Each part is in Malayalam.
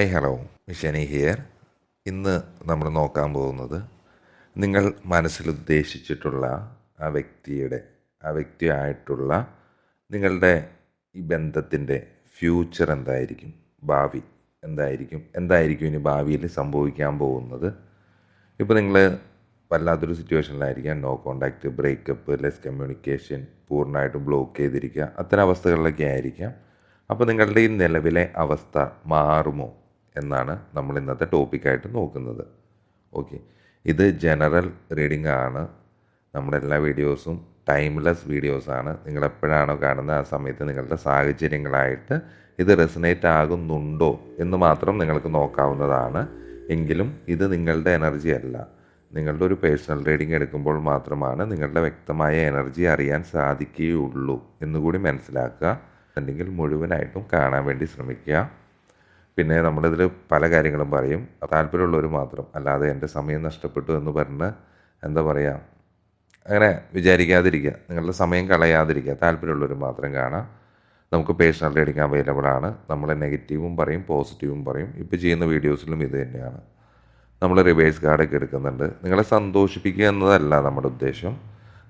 ഹായ് ഹലോ മിഷനി ഹിയർ ഇന്ന് നമ്മൾ നോക്കാൻ പോകുന്നത് നിങ്ങൾ മനസ്സിൽ ഉദ്ദേശിച്ചിട്ടുള്ള ആ വ്യക്തിയുടെ ആ വ്യക്തിയായിട്ടുള്ള നിങ്ങളുടെ ഈ ബന്ധത്തിന്റെ ഫ്യൂച്ചർ എന്തായിരിക്കും? ഭാവി എന്തായിരിക്കും? എന്തായിരിക്കും ഇനി ഭാവിയിൽ സംഭവിക്കാൻ പോകുന്നത്? ഇപ്പോൾ നിങ്ങൾ വല്ലാത്തൊരു സിറ്റുവേഷനിലായിരിക്കാം no contact breakup less communication പൂർണമായിട്ടും block ചെയ്തിരിക്കുക. അത്തരം അവസ്ഥകളിലൊക്കെ ആയിരിക്കാം. അപ്പോൾ നിങ്ങളുടെ ഈ നിലവിലെ അവസ്ഥ മാറുമോ? എന്നാണ് നമ്മൾ ഇന്നത്തെ ടോപ്പിക്കായിട്ട് നോക്കുന്നത്. ഓക്കെ ഇത് ജനറൽ റീഡിംഗ് ആണ്. നമ്മുടെ എല്ലാ വീഡിയോസും ടൈംലെസ് വീഡിയോസാണ് നിങ്ങൾ എപ്പോഴാണോ കാണുന്നത് ആ സമയത്ത് നിങ്ങളുടെ സാഹചര്യങ്ങളായിട്ട് ഇത് റെസനേറ്റ് ആകുന്നുണ്ടോ എന്ന് മാത്രം നിങ്ങൾക്ക് നോക്കാവുന്നതാണ്. എങ്കിലും ഇത് നിങ്ങളുടെ എനർജി അല്ല. നിങ്ങളുടെ ഒരു പേഴ്സണൽ റീഡിംഗ് എടുക്കുമ്പോൾ മാത്രമാണ് നിങ്ങളുടെ വ്യക്തമായ എനർജി അറിയാൻ സാധിക്കുകയുള്ളൂ എന്നുകൂടി മനസ്സിലാക്കുക. അല്ലെങ്കിൽ മുഴുവനായിട്ടും കാണാൻ വേണ്ടി ശ്രമിക്കുക. പിന്നെ നമ്മളിതിൽ പല കാര്യങ്ങളും പറയും. താല്പര്യമുള്ളവർ മാത്രം. അല്ലാതെ എന്റെ സമയം നഷ്ടപ്പെട്ടു എന്ന് പറഞ്ഞ് എന്താ പറയുക അങ്ങനെ വിചാരിക്കാതിരിക്കുക. നിങ്ങളുടെ സമയം കളയാതിരിക്കുക. താല്പര്യമുള്ളവർ മാത്രം കാണാം. നമുക്ക് പേഴ്സണൽ റീഡിങ് അവൈലബിൾ ആണ്. നമ്മൾ നെഗറ്റീവും പറയും പോസിറ്റീവും പറയും. ഇപ്പോൾ ചെയ്യുന്ന വീഡിയോസിലും ഇത് തന്നെയാണ്. നമ്മൾ റിവേഴ്സ് കാർഡൊക്കെ എടുക്കുന്നുണ്ട്. നിങ്ങളെ സന്തോഷിപ്പിക്കുക എന്നതല്ല നമ്മുടെ ഉദ്ദേശം.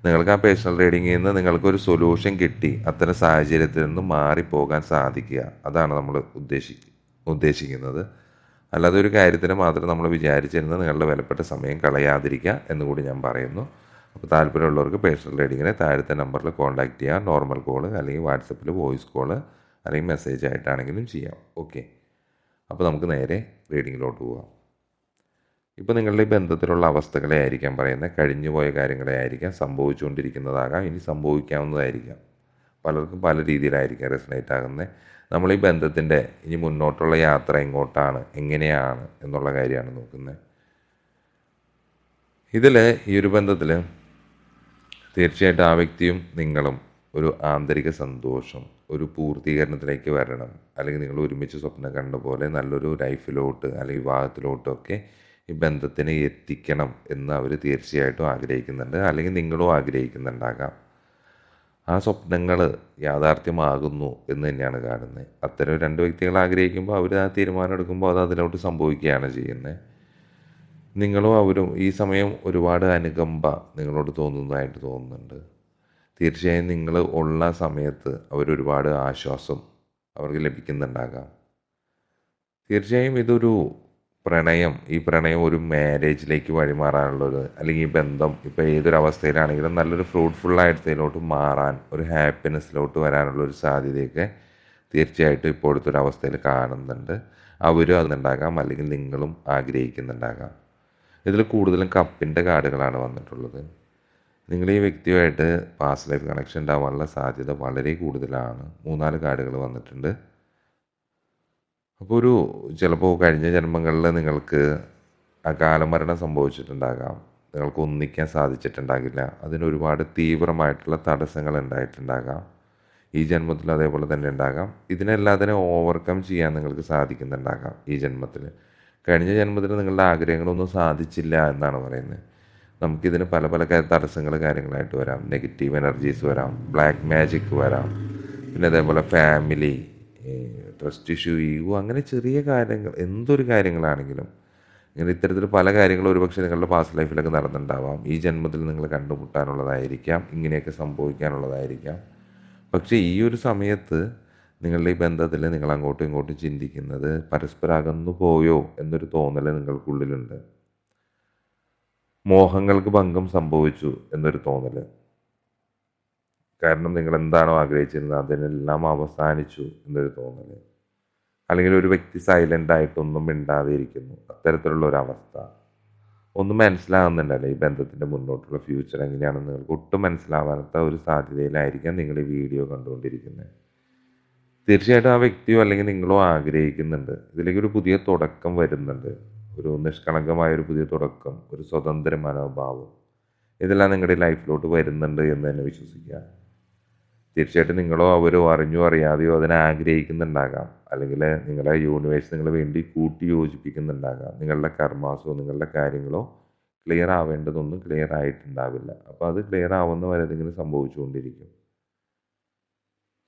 നിങ്ങൾക്ക് ആ പേഴ്സണൽ റീഡിങ്ങിൽ നിന്ന് നിങ്ങൾക്കൊരു സൊല്യൂഷൻ കിട്ടി. അത്തരം സാഹചര്യത്തിൽ നിന്ന് മാറിപ്പോകാൻ സാധിക്കുക. അതാണ് നമ്മൾ ഉദ്ദേശി ഉദ്ദേശിക്കുന്നത്. അല്ലാതെ ഒരു കാര്യത്തിന് മാത്രം നമ്മൾ വിചാരിച്ചിരുന്നത് നിങ്ങളുടെ വിലപ്പെട്ട സമയം കളയാതിരിക്കുക എന്നുകൂടി ഞാൻ പറയുന്നു. അപ്പോൾ താല്പര്യമുള്ളവർക്ക് പേഴ്സണൽ റീഡിങ്ങിനെ താഴത്തെ നമ്പറിൽ കോൺടാക്ട് ചെയ്യാം. നോർമൽ കോൾ അല്ലെങ്കിൽ വാട്സപ്പിൽ വോയിസ് കോൾ അല്ലെങ്കിൽ മെസ്സേജ് ആയിട്ടാണെങ്കിലും ചെയ്യാം. ഓക്കെ. അപ്പോൾ നമുക്ക് നേരെ റീഡിങ്ങിലോട്ട് പോവാം. ഇപ്പോൾ നിങ്ങളുടെ ബന്ധത്തിലുള്ള അവസ്ഥകളെ ആയിരിക്കാം പറയുന്നത്. കഴിഞ്ഞുപോയ കാര്യങ്ങളെ ആയിരിക്കാം. സംഭവിച്ചുകൊണ്ടിരിക്കുന്നതാകാം. ഇനി സംഭവിക്കാവുന്നതായിരിക്കാം. പലർക്കും പല രീതിയിലായിരിക്കാം റെസനേറ്റ് ആകുന്നത്. നമ്മൾ ഈ ബന്ധത്തിന്റെ ഇനി മുന്നോട്ടുള്ള യാത്ര എങ്ങോട്ടാണ് എങ്ങനെയാണ് എന്നുള്ള കാര്യമാണ് നോക്കുന്നത്. ഇതിൽ ഈ ഒരു ബന്ധത്തിൽ തീർച്ചയായിട്ടും ആ വ്യക്തിയും നിങ്ങളും ഒരു ആന്തരിക സന്തോഷം ഒരു പൂർത്തീകരണത്തിലേക്ക് വരണം അല്ലെങ്കിൽ നിങ്ങൾ ഒരുമിച്ച് സ്വപ്നം കണ്ട പോലെ നല്ലൊരു ലൈഫിലോട്ട് അല്ലെങ്കിൽ വിവാഹത്തിലോട്ടൊക്കെ ഈ ബന്ധത്തിനെ എത്തിക്കണം എന്ന് അവർ തീർച്ചയായിട്ടും ആഗ്രഹിക്കുന്നുണ്ട്. അല്ലെങ്കിൽ നിങ്ങളും ആഗ്രഹിക്കുന്നുണ്ടാകാം. ആ സ്വപ്നങ്ങൾ യാഥാർത്ഥ്യമാകുന്നു എന്ന് തന്നെയാണ് കാണുന്നത്. അത്തരം രണ്ട് വ്യക്തികൾ ആഗ്രഹിക്കുമ്പോൾ അവർ ആ തീരുമാനം എടുക്കുമ്പോൾ അത് അതിലോട്ട് സംഭവിക്കുകയാണ് ചെയ്യുന്നത്. നിങ്ങളും അവരും ഈ സമയം ഒരുപാട് അനുകമ്പ നിങ്ങളോട് തോന്നുന്നതായിട്ട് തോന്നുന്നുണ്ട്. തീർച്ചയായും നിങ്ങൾ ഉള്ള സമയത്ത് അവരൊരുപാട് ആശ്വാസം അവർക്ക് ലഭിക്കുന്നുണ്ടാകാം. തീർച്ചയായും ഇതൊരു പ്രണയം ഈ പ്രണയം ഒരു മാരേജിലേക്ക് വഴിമാറാനുള്ളത് അല്ലെങ്കിൽ ഈ ബന്ധം ഇപ്പോൾ ഏതൊരു അവസ്ഥയിലാണെങ്കിലും നല്ലൊരു ഫ്രൂട്ട്ഫുള്ളായിട്ടതിലോട്ട് മാറാൻ ഒരു ഹാപ്പിനെസ്സിലോട്ട് വരാനുള്ള ഒരു സാധ്യതയൊക്കെ തീർച്ചയായിട്ടും ഇപ്പോഴത്തെ ഒരു അവസ്ഥയിൽ കാണുന്നുണ്ട്. അവരും അതുണ്ടാകാം അല്ലെങ്കിൽ നിങ്ങളും ആഗ്രഹിക്കുന്നുണ്ടാകാം. ഇതിൽ കൂടുതലും കപ്പിന്റെ കാർഡുകളാണ് വന്നിട്ടുള്ളത്. നിങ്ങൾ ഈ വ്യക്തിയുമായിട്ട് പാസ്റ്റ് ലൈഫ് കണക്ഷൻ ഉണ്ടാവാനുള്ള സാധ്യത വളരെ കൂടുതലാണ്. മൂന്നാൽ കാർഡുകൾ വന്നിട്ടുണ്ട്. അപ്പോൾ ഒരു ചിലപ്പോൾ കഴിഞ്ഞ ജന്മങ്ങളിൽ നിങ്ങൾക്ക് അകാല മരണം സംഭവിച്ചിട്ടുണ്ടാകാം. നിങ്ങൾക്ക് ഒന്നിക്കാൻ സാധിച്ചിട്ടുണ്ടാകില്ല. അതിന് ഒരുപാട് തീവ്രമായിട്ടുള്ള തടസ്സങ്ങൾ ഉണ്ടായിട്ടുണ്ടാകാം. ഈ ജന്മത്തിൽ അതേപോലെ തന്നെ ഉണ്ടാകാം. ഇതിനെല്ലാത്തിനെ ഓവർകം ചെയ്യാൻ നിങ്ങൾക്ക് സാധിക്കുന്നുണ്ടാകാം ഈ ജന്മത്തിൽ. കഴിഞ്ഞ ജന്മത്തിൽ നിങ്ങളുടെ ആഗ്രഹങ്ങളൊന്നും സാധിച്ചില്ല എന്നാണ് പറയുന്നത്. നമുക്കിതിന് പല പല തടസ്സങ്ങൾ കാര്യങ്ങളായിട്ട് വരാം. നെഗറ്റീവ് എനർജീസ് വരാം. ബ്ലാക്ക് മാജിക് വരാം. പിന്നെ അതേപോലെ ഫാമിലി ട്രസ്റ്റ് ഇഷ്യൂ ഈഗോ അങ്ങനെ ചെറിയ കാര്യങ്ങൾ എന്തൊരു കാര്യങ്ങളാണെങ്കിലും ഇങ്ങനെ ഇത്തരത്തിൽ പല കാര്യങ്ങളും ഒരുപക്ഷെ നിങ്ങളുടെ പാസ്റ്റ് ലൈഫിലൊക്കെ നടന്നിട്ടുണ്ടാവാം. ഈ ജന്മത്തിൽ നിങ്ങൾ കണ്ടുമുട്ടാനുള്ളതായിരിക്കാം ഇങ്ങനെയൊക്കെ സംഭവിക്കാനുള്ളതായിരിക്കാം. പക്ഷേ ഈ ഒരു സമയത്ത് നിങ്ങളുടെ ഈ ബന്ധത്തിൽ നിങ്ങൾ അങ്ങോട്ടും ഇങ്ങോട്ടും ചിന്തിക്കുന്നത് പരസ്പരം അകന്നു പോയോ എന്നൊരു തോന്നൽ നിങ്ങൾക്കുള്ളിലുണ്ട്. മോഹങ്ങൾക്ക് ഭംഗം സംഭവിച്ചു എന്നൊരു തോന്നൽ കാരണം നിങ്ങൾ എന്താണോ ആഗ്രഹിച്ചിരുന്നത് അതിനെല്ലാം അവസാനിച്ചു എന്നൊരു തോന്നൽ അല്ലെങ്കിൽ ഒരു വ്യക്തി സൈലന്റ് ആയിട്ടൊന്നും മിണ്ടാതെ ഇരിക്കുന്നു അത്തരത്തിലുള്ള ഒരു അവസ്ഥ. ഒന്നും മനസ്സിലാകുന്നുണ്ടല്ലോ ഈ ബന്ധത്തിന്റെ മുന്നോട്ടുള്ള ഫ്യൂച്ചർ എങ്ങനെയാണെന്ന് നിങ്ങൾക്ക്. ഒട്ടും മനസ്സിലാവാത്ത ഒരു സാധ്യതയിലായിരിക്കാം നിങ്ങൾ ഈ വീഡിയോ കണ്ടുകൊണ്ടിരിക്കുന്നത്. തീർച്ചയായിട്ടും ആ വ്യക്തിയോ അല്ലെങ്കിൽ നിങ്ങളോ ആഗ്രഹിക്കുന്നുണ്ട്. ഇതിലേക്ക് ഒരു പുതിയ തുടക്കം വരുന്നുണ്ട്. ഒരു നിഷ്കളങ്കമായ ഒരു പുതിയ തുടക്കം. ഒരു സ്വതന്ത്ര മനോഭാവം. ഇതെല്ലാം നിങ്ങളുടെ ലൈഫിലോട്ട് വരുന്നുണ്ട് എന്ന് തന്നെ വിശ്വസിക്കുക. തീർച്ചയായിട്ടും നിങ്ങളോ അവരോ അറിഞ്ഞോ അറിയാതെയോ അതിനെ ആഗ്രഹിക്കുന്നുണ്ടാകാം. അല്ലെങ്കിൽ നിങ്ങളുടെ യൂണിവേഴ്സ് നിങ്ങൾ വേണ്ടി കൂട്ടി യോജിപ്പിക്കുന്നുണ്ടാകാം. നിങ്ങളുടെ കർമാസോ നിങ്ങളുടെ കാര്യങ്ങളോ ക്ലിയർ ആവേണ്ടതൊന്നും ക്ലിയർ ആയിട്ടുണ്ടാവില്ല. അപ്പോൾ അത് ക്ലിയർ ആവുന്ന വരെ ഇതിങ്ങനെ സംഭവിച്ചുകൊണ്ടിരിക്കും.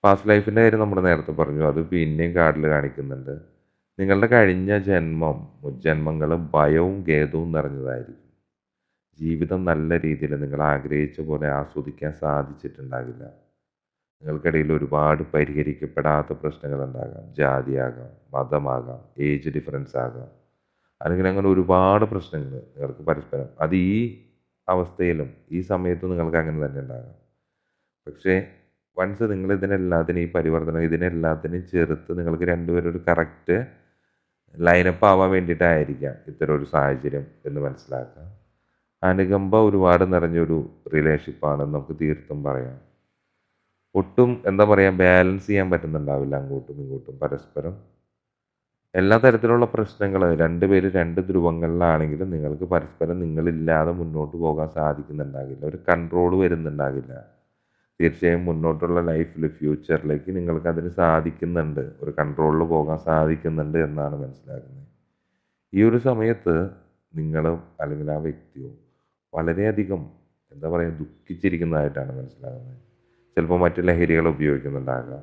പാസ്റ്റ് ലൈഫിന്റെ കാര്യം നമ്മൾ നേരത്തെ പറഞ്ഞു. അത് പിന്നെയും കാർഡിൽ കാണിക്കുന്നുണ്ട്. നിങ്ങളുടെ കഴിഞ്ഞ ജന്മം മുജ്ജന്മങ്ങൾ ഭയവും ഖേദവും നിറഞ്ഞതായിരിക്കും. ജീവിതം നല്ല രീതിയിൽ നിങ്ങൾ ആഗ്രഹിച്ച പോലെ ആസ്വദിക്കാൻ സാധിച്ചിട്ടുണ്ടാകില്ല. നിങ്ങൾക്കിടയിൽ ഒരുപാട് പരിഹരിക്കപ്പെടാത്ത പ്രശ്നങ്ങൾ ഉണ്ടാകാം ജാതിയാകാം മതമാകാം ഏജ് ഡിഫറൻസ് ആകാം. അല്ലെങ്കിൽ അങ്ങനെ ഒരുപാട് പ്രശ്നങ്ങൾ നിങ്ങൾക്ക് പരസ്പരം അത് ഈ അവസ്ഥയിലും ഈ സമയത്തും നിങ്ങൾക്ക് അങ്ങനെ തന്നെ ഉണ്ടാകാം. പക്ഷേ വൺസ് നിങ്ങൾ ഇതിനെല്ലാത്തിനും ഈ പരിവർത്തനം ഇതിനെല്ലാത്തിനും ചേർത്ത് നിങ്ങൾക്ക് രണ്ടുപേരും ഒരു കറക്റ്റ് ലൈനപ്പ് ആവാൻ വേണ്ടിയിട്ടായിരിക്കാം ഇത്തരം ഒരു സാഹചര്യം എന്ന് മനസ്സിലാക്കാം. അനുകമ്പ ഒരുപാട് നിറഞ്ഞൊരു റിലേഷൻഷിപ്പാണെന്ന് നമുക്ക് തീർത്തും പറയാം. ഒട്ടും എന്താ പറയുക ബാലൻസ് ചെയ്യാൻ പറ്റുന്നുണ്ടാവില്ല അങ്ങോട്ടും ഇങ്ങോട്ടും പരസ്പരം. എല്ലാ തരത്തിലുള്ള പ്രശ്നങ്ങൾ രണ്ടുപേര് രണ്ട് ധ്രുവങ്ങളിലാണെങ്കിലും നിങ്ങൾക്ക് പരസ്പരം നിങ്ങളില്ലാതെ മുന്നോട്ട് പോകാൻ സാധിക്കുന്നുണ്ടാകില്ല. ഒരു കൺട്രോൾ വരുന്നുണ്ടാകില്ല. തീർച്ചയായും മുന്നോട്ടുള്ള ലൈഫിൽ ഫ്യൂച്ചറിലേക്ക് നിങ്ങൾക്ക് അതിന് സാധിക്കുന്നുണ്ട്. ഒരു കൺട്രോളിൽ പോകാൻ സാധിക്കുന്നുണ്ട് എന്നാണ് മനസ്സിലാക്കുന്നത്. ഈ ഒരു സമയത്ത് നിങ്ങളും അല്ലെങ്കിൽ ആ വ്യക്തിയോ വളരെയധികം എന്താ പറയുക ദുഃഖിച്ചിരിക്കുന്നതായിട്ടാണ് മനസ്സിലാകുന്നത്. ചിലപ്പോൾ മറ്റു ലഹരികൾ ഉപയോഗിക്കുന്നുണ്ടാകാം.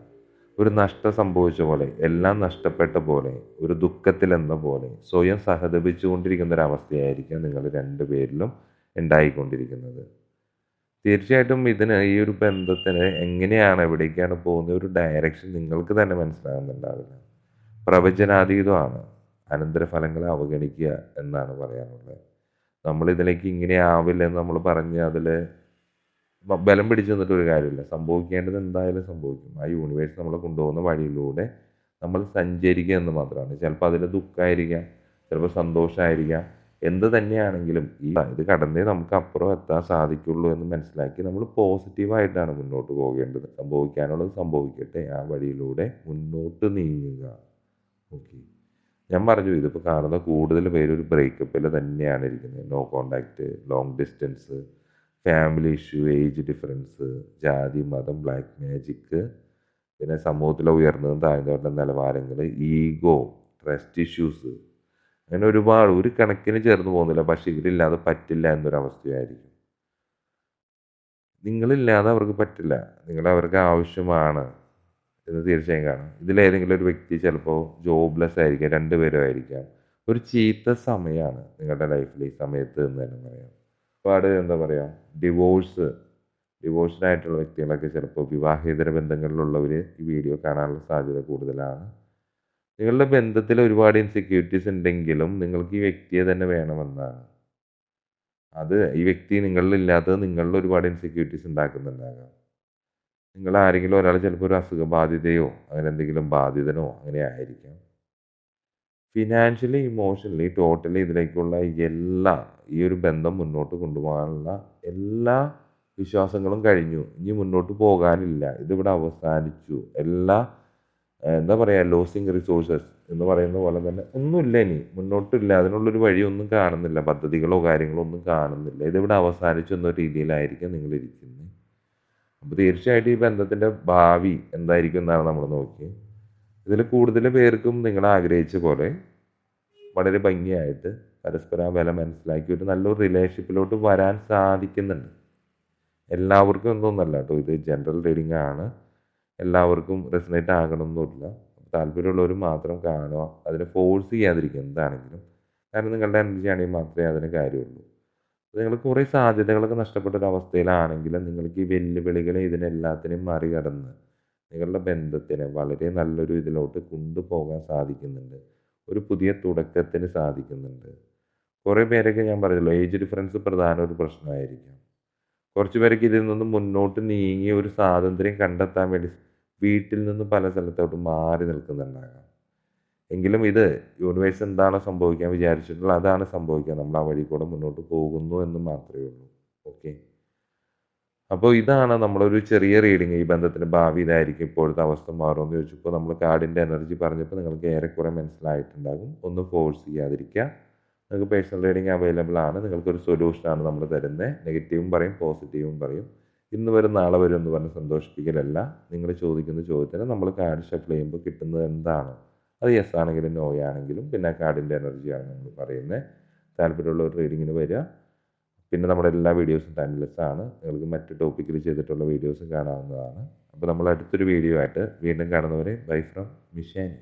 ഒരു നഷ്ടം സംഭവിച്ച പോലെ എല്ലാം നഷ്ടപ്പെട്ട പോലെ ഒരു ദുഃഖത്തിലെന്ന പോലെ സ്വയം സഹതപിച്ചുകൊണ്ടിരിക്കുന്ന കൊണ്ടിരിക്കുന്ന ഒരവസ്ഥയായിരിക്കും നിങ്ങൾ രണ്ടുപേരിലും ഉണ്ടായിക്കൊണ്ടിരിക്കുന്നത്. തീർച്ചയായിട്ടും ഇതിന് ഈ ഒരു ബന്ധത്തിന് എങ്ങനെയാണ് എവിടേക്കാണ് പോകുന്ന ഒരു ഡയറക്ഷൻ നിങ്ങൾക്ക് തന്നെ മനസ്സിലാകുന്നുണ്ടാവില്ല. പ്രവചനാതീതമാണ്. അനന്തരഫലങ്ങളെ അവഗണിക്കുക എന്നാണ് പറയാനുള്ളത്. നമ്മൾ ഇതിലേക്ക് ഇങ്ങനെ ആവില്ലെന്ന് നമ്മൾ പറഞ്ഞ് അതിൽ ബലം പിടിച്ചു നിന്നിട്ട് ഒരു കാര്യമില്ല. സംഭവിക്കേണ്ടത് എന്തായാലും സംഭവിക്കും. ആ യൂണിവേഴ്സ് നമ്മളെ കൊണ്ടുപോകുന്ന വഴിയിലൂടെ നമ്മൾ സഞ്ചരിക്കുക എന്ന് മാത്രമാണ്. ചിലപ്പോൾ അതിൽ ദുഃഖമായിരിക്കാം ചിലപ്പോൾ സന്തോഷമായിരിക്കാം എന്ത് തന്നെയാണെങ്കിലും ഈ ഇത് കടന്നേ നമുക്ക് അപ്പുറം എത്താൻ സാധിക്കുള്ളൂ എന്ന് മനസ്സിലാക്കി നമ്മൾ പോസിറ്റീവായിട്ടാണ് മുന്നോട്ട് പോകേണ്ടത്. സംഭവിക്കാനുള്ളത് സംഭവിക്കട്ടെ. ആ വഴിയിലൂടെ മുന്നോട്ട് നീങ്ങുക. ഓക്കെ. ഞാൻ പറഞ്ഞു ഇതിപ്പോൾ കാണുന്ന കൂടുതൽ പേര് ഒരു ബ്രേക്കപ്പിൽ തന്നെയാണ് ഇരിക്കുന്നത്. No contact long distance family issue age difference ജാതി മതം ബ്ലാക്ക് മാജിക്ക് പിന്നെ സമൂഹത്തിലെ ഉയർന്നതും താഴ്ന്നവരുടെ നിലവാരങ്ങൾ ഈഗോ ട്രസ്റ്റ് ഇഷ്യൂസ് അങ്ങനെ ഒരുപാട് ഒരു കണക്കിന് ചേർന്ന് പോകുന്നില്ല. പക്ഷെ ഇവരില്ലാതെ പറ്റില്ല എന്നൊരവസ്ഥയായിരിക്കും. നിങ്ങളില്ലാതെ അവർക്ക് പറ്റില്ല. നിങ്ങൾ അവർക്ക് ആവശ്യമാണ് എന്ന് തീർച്ചയായും കാണാം. ഇതിലേതെങ്കിലും ഒരു വ്യക്തി ചിലപ്പോൾ ജോബ്ലെസ് ആയിരിക്കാം രണ്ടുപേരും ആയിരിക്കാം. ഒരു ചീത്ത സമയമാണ് നിങ്ങളുടെ ലൈഫിൽ ഈ സമയത്ത് എന്ന് തന്നെ പറയാം. ഒരുപാട് എന്താ പറയുക ഡിവോഴ്സ് ഡിവോഴ്സ്ഡ് ആയിട്ടുള്ള വ്യക്തികളൊക്കെ ചിലപ്പോൾ വിവാഹേതര ബന്ധങ്ങളിലുള്ളവർ ഈ വീഡിയോ കാണാനുള്ള സാധ്യത കൂടുതലാണ്. നിങ്ങളുടെ ബന്ധത്തിൽ ഒരുപാട് ഇൻസെക്യൂരിറ്റീസ് ഉണ്ടെങ്കിലും നിങ്ങൾക്ക് ഈ വ്യക്തിയെ തന്നെ വേണമെന്നാണ്. അത് ഈ വ്യക്തി നിങ്ങളിൽ ഇല്ലാത്തത് നിങ്ങളിൽ ഒരുപാട് ഇൻസെക്യൂരിറ്റീസ് ഉണ്ടാക്കുന്നുണ്ടാകാം. നിങ്ങൾ ആരെങ്കിലും ഒരാൾ ചിലപ്പോൾ ഒരു അസുഖബാധിതയോ അങ്ങനെ എന്തെങ്കിലും ബാധിതനോ അങ്ങനെ ആയിരിക്കാം. ഫിനാൻഷ്യലി ഇമോഷണലി ടോട്ടലി ഇതിലേക്കുള്ള എല്ലാ ഈ ഒരു ബന്ധം മുന്നോട്ട് കൊണ്ടുപോകാനുള്ള എല്ലാ വിശ്വാസങ്ങളും കഴിഞ്ഞു. ഇനി മുന്നോട്ട് പോകാനില്ല. ഇതിവിടെ അവസാനിച്ചു. എല്ലാ എന്താ പറയുക ലോസിങ് റിസോഴ്സസ് എന്ന് പറയുന്ന പോലെ തന്നെ ഒന്നുമില്ല ഇനി. മുന്നോട്ടില്ല. അതിനുള്ളൊരു വഴിയൊന്നും കാണുന്നില്ല. പദ്ധതികളോ കാര്യങ്ങളോ ഒന്നും കാണുന്നില്ല. ഇതിവിടെ അവസാനിച്ചു എന്ന രീതിയിലായിരിക്കും നിങ്ങൾ ഇരിക്കുന്നത് അപ്പോൾ തീർച്ചയായിട്ടും ഈ ബന്ധത്തിന്റെ ഭാവി എന്തായിരിക്കും എന്നാണ് നമ്മൾ നോക്കിയത് ഇതിൽ കൂടുതൽ പേർക്കും നിങ്ങൾ ആഗ്രഹിച്ച പോലെ വളരെ ഭംഗിയായിട്ട് പരസ്പരം വില മനസ്സിലാക്കി ഒരു നല്ലൊരു റിലേഷൻഷിപ്പിലോട്ട് വരാൻ സാധിക്കുന്നുണ്ട്. എല്ലാവർക്കും ഒന്നൊന്നല്ല കേട്ടോ ഇത് ജനറൽ റീഡിംഗ് ആണ്. എല്ലാവർക്കും റെസിനേറ്റ് ആകണമെന്നില്ല താല്പര്യമുള്ളവർ മാത്രം കാണുക അതിനെ ഫോഴ്സ് ചെയ്യാതിരിക്കുക എന്താണെങ്കിലും. കാരണം നിങ്ങളുടെ എനർജി ആണെങ്കിൽ മാത്രമേ അതിന് കാര്യമുള്ളൂ. നിങ്ങൾ കുറേ സാധ്യതകളൊക്കെ നഷ്ടപ്പെട്ട ഒരു അവസ്ഥയിലാണെങ്കിലും നിങ്ങൾക്ക് ഈ വെല്ലുവിളികളെ ഇതിനെല്ലാത്തിനെയും മറികടന്ന് നിങ്ങളുടെ ബന്ധത്തിനെ വളരെ നല്ലൊരു ഇതിലോട്ട് കൊണ്ടുപോകാൻ സാധിക്കുന്നുണ്ട്. ഒരു പുതിയ തുടക്കത്തിന് സാധിക്കുന്നുണ്ട്. കുറേ പേരൊക്കെ ഞാൻ പറഞ്ഞല്ലോ ഏജ് ഡിഫറൻസ് പ്രധാന ഒരു പ്രശ്നമായിരിക്കാം. കുറച്ച് പേരൊക്കെ ഇതിൽ നിന്ന് മുന്നോട്ട് നീങ്ങി ഒരു സ്വാതന്ത്ര്യം കണ്ടെത്താൻ വേണ്ടി വീട്ടിൽ നിന്ന് പല സ്ഥലത്തോട്ട് മാറി നിൽക്കുന്നുണ്ടാകാം. എങ്കിലും ഇത് യൂണിവേഴ്സ് എന്താണോ സംഭവിക്കാൻ വിചാരിച്ചിട്ടുള്ളത് അതാണ് സംഭവിക്കുക. നമ്മൾ ആ വഴി കൂടെ മുന്നോട്ട് പോകുന്നു എന്ന് മാത്രമേ ഉള്ളൂ. ഓക്കെ അപ്പോൾ ഇതാണ് നമ്മളൊരു ചെറിയ റീഡിങ് ഈ ബന്ധത്തിന്റെ ഭാവി ഇതായിരിക്കും ഇപ്പോഴത്തെ അവസ്ഥ മാറുമെന്ന് ചോദിച്ചപ്പോൾ നമ്മൾ കാർഡിന്റെ എനർജി പറഞ്ഞപ്പോൾ നിങ്ങൾക്ക് ഏറെക്കുറെ മനസ്സിലായിട്ടുണ്ടാകും. ഒന്ന് ഫോഴ്സ് ചെയ്യാതിരിക്കുക. നിങ്ങൾക്ക് പേഴ്സണൽ റീഡിങ് അവൈലബിൾ ആണ്. നിങ്ങൾക്കൊരു സൊല്യൂഷനാണ് നമ്മൾ തരുന്നത് നെഗറ്റീവും പറയും പോസിറ്റീവും പറയും. ഇന്ന് വരും നാളെ വരും എന്ന് പറഞ്ഞ് സന്തോഷിപ്പിക്കലല്ല. നിങ്ങൾ ചോദിക്കുന്ന ചോദ്യത്തിന് നമ്മൾ കാർഡ് ഷഫിൾ ചെയ്യുമ്പോൾ കിട്ടുന്നത് എന്താണ്? അത് യെസ് ആണെങ്കിലും നോ ആണെങ്കിലും പിന്നെ കാർഡിന്റെ എനർജിയാണ് നമ്മൾ പറയുന്നത് താല്പര്യമുള്ള ഒരു റീഡിങ്ങിന് വരിക. പിന്നെ നമ്മുടെ എല്ലാ വീഡിയോസും ടൈംലെസ് ആണ്. നിങ്ങൾക്ക് മറ്റ് ടോപ്പിക്കിൽ ചെയ്തിട്ടുള്ള വീഡിയോസും കാണാവുന്നതാണ്. അപ്പോൾ നമ്മൾ അടുത്തൊരു വീഡിയോ ആയിട്ട് വീണ്ടും കാണുന്നവരെ ബൈ ഫ്രം മിഷാനി